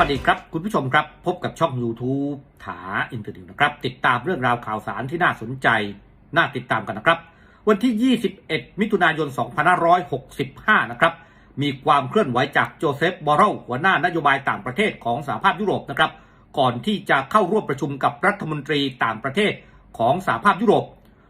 วัสดีครับ คุณผู้ชมครับ พบกับช่อง YouTube ถาอินเทอร์เน็ตนะครับ ติดตามเรื่องราวข่าวสารที่น่าสนใจ น่าติดตามกันนะครับ วันที่ 21 มิถุนายน 2565 นะครับ มีความเคลื่อนไหวจากโจเซฟบอรเรลหัวหน้านโยบายต่างประเทศของสหภาพยุโรปนะครับ ก่อนที่จะเข้าร่วมประชุมกับรัฐมนตรีต่างประเทศของสหภาพยุโรป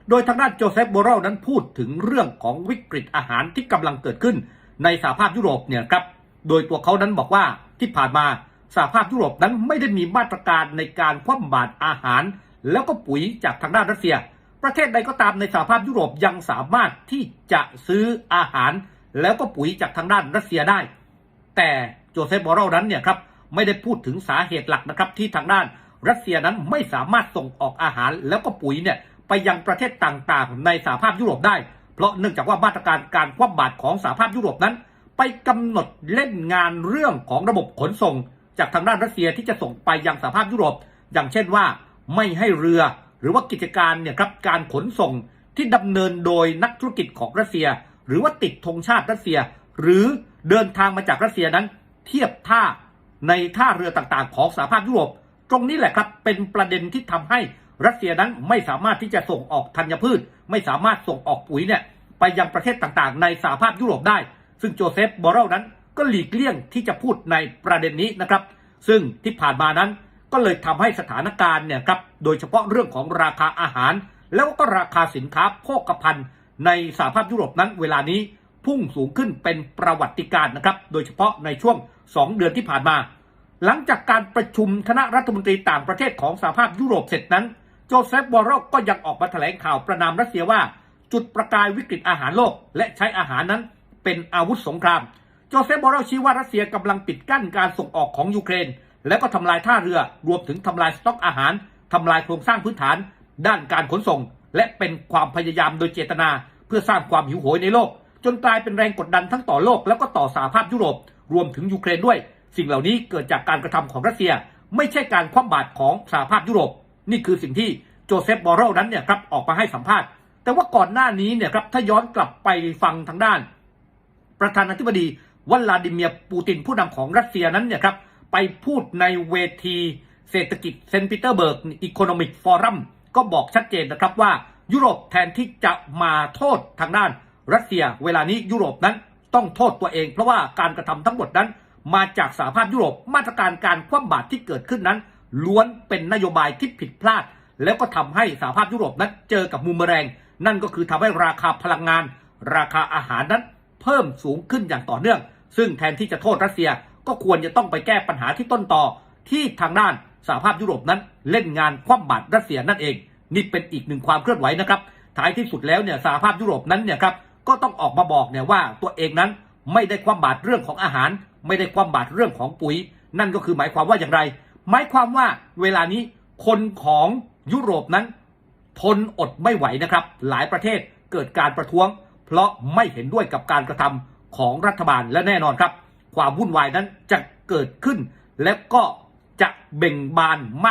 โดยทางด้านโจเซฟบอรเรลนั้นพูดถึงเรื่องของวิกฤตอาหารที่กำลังเกิดขึ้น ในสหภาพยุโรปเนี่ยครับ โดยตัวเขานั้นบอกว่าที่ผ่านมา สหภาพยุโรปนั้นไม่ได้มีมาตรการในการคว่ำบาตรอาหาร แล้วก็ปุ๋ยจากทางด้านรัสเซีย ประเทศใดก็ตามในสหภาพยุโรปยังสามารถที่จะซื้ออาหาร แล้วก็ปุ๋ยจากทางด้านรัสเซียได้ แต่โจเซฟบอรเรลนั้นเนี่ยครับไม่ได้พูดถึงสาเหตุหลักนะครับที่ทางด้านรัสเซียนั้นไม่สามารถส่งออกอาหารแล้วก็ปุ๋ยเนี่ยไปยังประเทศต่างๆ ในสหภาพยุโรปได้ เพราะเนื่องจากว่ามาตรการการคว่ำบาตรของสหภาพยุโรปนั้น ไปกำหนดเล่นงานเรื่องของระบบขนส่ง จากทางด้านรัสเซียที่จะส่งไปยังสหภาพยุโรป อย่างเช่นว่าไม่ให้เรือหรือว่ากิจการเนี่ยครับการขนส่งที่ดำเนินโดยนักธุรกิจของรัสเซีย หรือว่าติดธงชาติรัสเซีย หรือเดินทางมาจากรัสเซียนั้น เทียบท่าในท่าเรือต่างๆ ของสหภาพยุโรป ตรงนี้แหละครับเป็นประเด็นที่ทำให้รัสเซียนั้นไม่สามารถที่จะส่งออกธัญพืช ไม่สามารถส่งออกปุ๋ยเนี่ยไปยังประเทศต่างๆ ในสหภาพยุโรปได้ ซึ่งโจเซฟบอรเรลนั้น ก็หลีกเลี่ยงที่จะพูดในประเด็นนี้นะครับ ซึ่งที่ผ่านมานั้นก็เลยทำให้สถานการณ์เนี่ยครับโดยเฉพาะเรื่องของราคาอาหาร แล้วก็ราคาสินค้าโภคภัณฑ์ ในสหภาพยุโรปนั้น เวลานี้พุ่งสูงขึ้นเป็นประวัติการณ์นะครับ โดยเฉพาะในช่วง 2 เดือนที่ผ่านมา หลังจากการประชุมคณะรัฐมนตรีต่างประเทศของสหภาพยุโรปเสร็จนั้น โจเซฟบอร์เรลก็ยังออกมาแถลงข่าวประนามรัสเซียว่า จุดประกายวิกฤตอาหารโลก และใช้อาหารนั้นเป็นอาวุธสงคราม โจเซฟบอรเรลชี้ว่ารัสเซียกำลังปิดกั้นการส่งออกของยูเครน และก็ทำลายท่าเรือรวมถึงทำลายสต็อกอาหารทำลายโครงสร้างพื้นฐาน ด้านการขนส่ง และเป็นความพยายามโดยเจตนา เพื่อสร้างความหิวโหยในโลก จนกลายเป็นแรงกดดันทั้งต่อโลก แล้วก็ต่อสหภาพยุโรป รวมถึงยูเครนด้วย สิ่งเหล่านี้เกิดจากการกระทำของรัสเซีย ไม่ใช่การคว่ำบาตรของสหภาพยุโรป นี่คือสิ่งที่โจเซฟบอรเรลนั้นเนี่ยครับออกมาให้สัมภาษณ์ แต่ว่าก่อนหน้านี้เนี่ยครับถ้าย้อนกลับไปฟังทางด้าน ประธานาธิบดี วลาดิเมียร์ปูตินผู้นำของรัสเซียนั้นเนี่ยครับไปพูดในเวทีเศรษฐกิจเซนต์ปีเตอร์เบิร์กอีโคโนมิกฟอรัมก็บอกชัดเจนนะครับว่ายุโรปแทนที่จะมาโทษทางด้านรัสเซีย เวลานี้ยุโรปนั้นต้องโทษตัวเอง เพราะว่าการกระทำทั้งหมดนั้น มาจากสหภาพยุโรปมาตรการการคว่ำบาตรที่เกิดขึ้นนั้น ล้วนเป็นนโยบายที่ผิดพลาด แล้วก็ทำให้สหภาพยุโรปนั้นเจอกับมุมแมลงนั่นก็คือทำให้ราคาพลังงาน ราคาอาหารนั้น เพิ่มสูงขึ้นอย่างต่อเนื่อง ซึ่งแทนที่จะโทษรัสเซียก็ควรจะต้องไปแก้ปัญหาที่ต้นต่อ ที่ทางด้านสหภาพยุโรปนั้นเล่นงานคว่ำบาตรรัสเซียนั่นเอง นี่เป็นอีกหนึ่งความเคลื่อนไหวนะครับท้ายที่สุดแล้วเนี่ยสหภาพยุโรปนั้นเนี่ยครับก็ต้องออกมาบอกเนี่ยว่าตัวเองนั้นไม่ได้คว่ำบาตรเรื่องของอาหาร ไม่ได้คว่ำบาตรเรื่องของปุ๋ย นั่นก็คือหมายความว่าอย่างไร หมายความว่าเวลานี้คนของยุโรปนั้นทนอดไม่ไหวนะครับ หลายประเทศเกิดการประท้วง เพราะไม่เห็นด้วยกับการกระทำ ของรัฐบาลและแน่นอนครับ ความวุ่นวายนั้นจะเกิดขึ้น และก็จะเบ่งบานมาก